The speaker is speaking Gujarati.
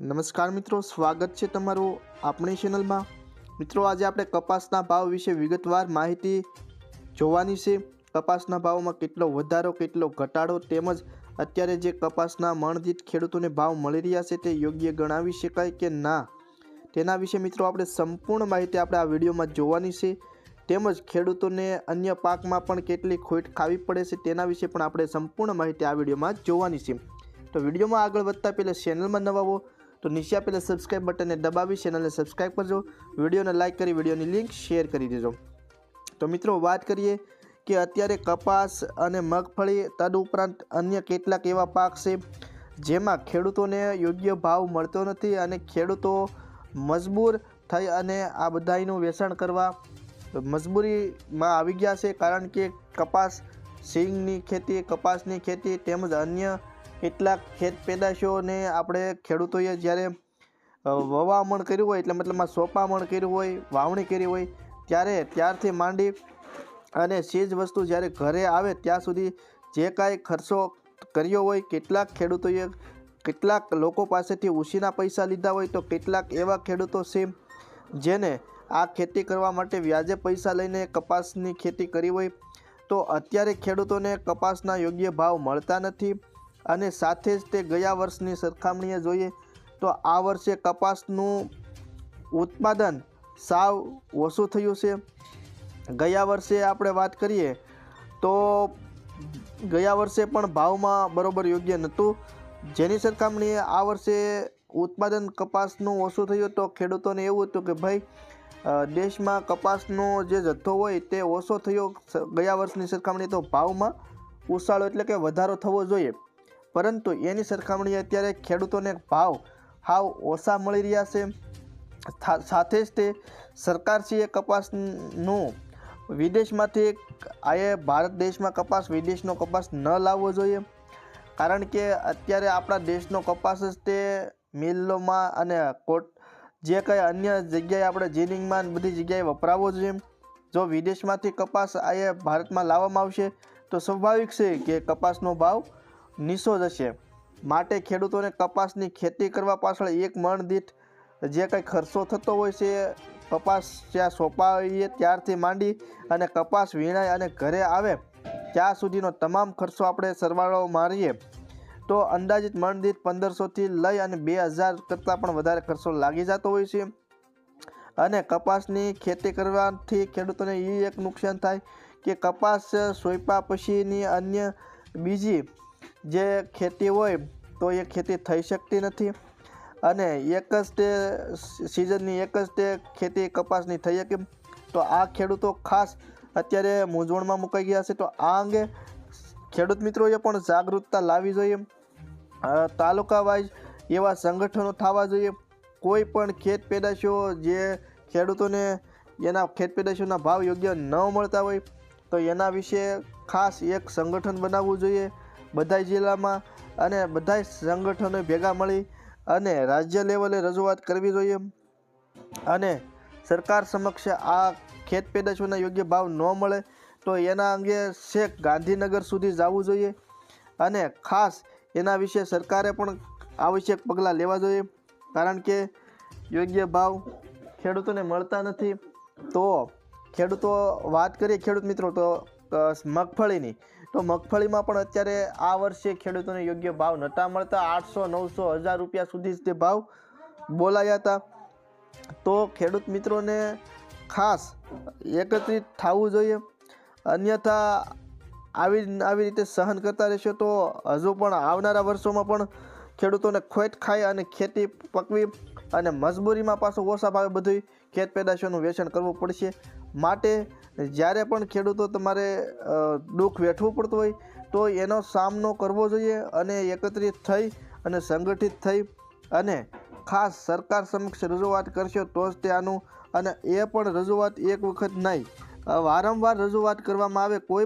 નમસ્કાર મિત્રો, સ્વાગત છે તમારું આપણી ચેનલમાં મિત્રો, આજે આપણે કપાસના ભાવ વિશે વિગતવાર માહિતી જોવાની છે. કપાસના ભાવમાં કેટલો વધારો, કેટલો ઘટાડો તેમજ અત્યારે જે કપાસના મણદીઠ ખેડૂતોને ભાવ મળી રહ્યા છે તે યોગ્ય ગણાવી શકાય કે ના? તેના વિશે મિત્રો, આપણે સંપૂર્ણ માહિતી આપણે આ વિડીયોમાં જોવાની છે. તેમજ ખેડૂતોને અન્ય પાકમાં પણ કેટલી ખોટ ખાવી પડે છે તેના વિશે પણ આપણે સંપૂર્ણ માહિતી આ વિડીયોમાં જોવાની છે. તો વિડીયોમાં આગળ વધતા પહેલાં ચેનલમાં નવા હો. તો નીચે આપેલા સબસ્ક્રાઈબ બટનને દબાવી ચેનલને સબસ્ક્રાઈબ કરજો. વિડીયોને લાઇક કરી, વિડીયોની લિંક શેર કરી દેજો. તો મિત્રો વાત કરીએ કે અત્યારે કપાસ અને મગફળી તદુપરાંત અન્ય કેટલાક એવા પાક છે, જેમાં ખેડૂતોને યોગ્ય ભાવ મળતો નથી અને ખેડૂતો મજબૂર થઈ અને આ બધાનું વેચાણ કરવા મજબૂરીમાં આવી ગયા છે. કારણ કે કપાસ, સિંગની ખેતી, કપાસની ખેતી તેમજ અન્ય કેટલાક ખેત પેદાશોને આપણે ખેડૂતોએ જ્યારે વવામણ કર્યું હોય, એટલે મતલબમાં સોપામણ કર્યું હોય, વાવણી કરી હોય, ત્યારે ત્યારથી માંડી અને ચીજ વસ્તુ જ્યારે ઘરે આવે ત્યાં સુધી જે કાંઈ ખર્ચો કર્યો હોય, કેટલાક ખેડૂતોએ કેટલાક લોકો પાસેથી ઉછીના પૈસા લીધા હોય, તો કેટલાક એવા ખેડૂતો છે જેને આ ખેતી કરવા માટે વ્યાજે પૈસા લઈને કપાસની ખેતી કરી હોય, તો અત્યારે ખેડૂતોને કપાસના યોગ્ય ભાવ મળતા નથી. અને સાથે જ તે ગયા વર્ષની સરખામણીએ જોઈએ તો આ વર્ષે કપાસનું ઉત્પાદન સાવ ઓછું થયું છે. ગયા વર્ષે આપણે વાત કરીએ તો ગયા વર્ષે પણ ભાવમાં બરોબર યોગ્ય નહોતું. જેની સરખામણીએ આ વર્ષે ઉત્પાદન કપાસનું ઓછું થયું તો ખેડૂતોને એવું હતું કે ભાઈ દેશમાં કપાસનો જે જથ્થો હોય તે ઓછો થયો ગયા વર્ષની સરખામણીએ તો ભાવમાં ઉછાળો એટલે કે વધારો થવો જોઈએ. પરંતુ એની સરખામણીએ અત્યારે ખેડૂતોને ભાવ, હાવ ઓછા મળી રહ્યા છે. સાથે જ તે સરકારશ્રીએ કપાસનું વિદેશમાંથી આયે ભારત દેશમાં કપાસ, વિદેશનો કપાસ ન લાવવો જોઈએ. કારણ કે અત્યારે આપણા દેશનો કપાસ જ તે મિલોમાં અને કોટ, જે કંઈ અન્ય જગ્યાએ આપણે જીનિંગમાં બધી જગ્યાએ વપરાવો જોઈએ. જો વિદેશમાંથી કપાસ આયે ભારતમાં લાવવામાં આવશે, તો સ્વાભાવિક છે કે કપાસનો ભાવ નીચો જશે માટે ખેડૂતોને કપાસની ખેતી કરવા પાછળ એક મણ દીઠ જે કંઈ ખર્ચો થતો હોય છે, કપાસ જ્યાં સોંપાવીએ ત્યારથી માંડી અને કપાસ વીણાય અને ઘરે આવે, ત્યાં સુધીનો તમામ ખર્ચો આપણે સરવાળો મારીએ. તો અંદાજિત મણ દીઠ પંદરસોથી લઈ અને બે હજાર કરતાં પણ વધારે ખર્ચો લાગી જતો હોય છે. અને કપાસની ખેતી કરવાથી ખેડૂતોને એ એક નુકસાન થાય કે કપાસ સોંપ્યા પછીની અન્ય બીજી જે ખેતી હોય તો એ ખેતી થઈ શકતી નથી. અને એક જ તે સિઝનની એક જ તે ખેતી કપાસની થઈ શકે. તો આ ખેડૂતો ખાસ અત્યારે મૂંઝવણમાં મુકાઈ ગયા છે. તો આ અંગે ખેડૂત મિત્રોએ પણ જાગૃતતા લાવવી જોઈએ. તાલુકા વાઇઝ એવા સંગઠનો થવા જોઈએ. કોઈ પણ ખેત પેદાશો જે ખેડૂતોને એના ખેત પેદાશોના ભાવ યોગ્ય ન મળતા હોય તો એના વિશે ખાસ એક સંગઠન બનાવવું જોઈએ. બધા જિલ્લામાં અને બધા સંગઠનો ભેગા મળી અને રાજ્ય લેવલે રજૂઆત કરવી જોઈએ. અને સરકાર સમક્ષ આ ખેત પેદાશોના યોગ્ય ભાવ ન મળે તો એના અંગે છેક ગાંધીનગર સુધી જવું જોઈએ અને ખાસ એના વિશે સરકારે પણ આવશ્યક પગલાં લેવા જોઈએ. કારણ કે યોગ્ય ભાવ ખેડૂતોને મળતા નથી. તો ખેડૂતો વાત કરીએ ખેડૂત મિત્રો તો મગફળીની. તો મગફળીમાં પણ અત્યારે આ વર્ષે ખેડૂતોને યોગ્ય ભાવ નહોતા મળતા. આઠસો, નવસો, હજાર રૂપિયા સુધી જ તે ભાવ બોલાયા હતા. તો ખેડૂત મિત્રોને ખાસ એકત્રિત થવું જોઈએ. અન્યથા આવી આવી રીતે સહન કરતા રહેશો તો હજુ પણ આવનારા વર્ષોમાં પણ ખેડૂતોને ખોટ ખાય અને ખેતી પકવી અને મજબૂરીમાં પાછું ઓછા ભાવે બધું ખેત પેદાશોનું વેચાણ કરવું પડશે. માટે જ્યારે પણ ખેડૂતો તમારે દુઃખ વેઠવું પડતું હોય, તો એનો સામનો કરવો જોઈએ અને એકત્રિત થઈ અને સંગઠિત થઈ અને ખાસ સરકાર સમક્ષ રજૂઆત કરશો તો જ તે આનું અને એ પણ રજૂઆત એક વખત નહીં. વારંવાર રજૂઆત કરવામાં આવે કોઈ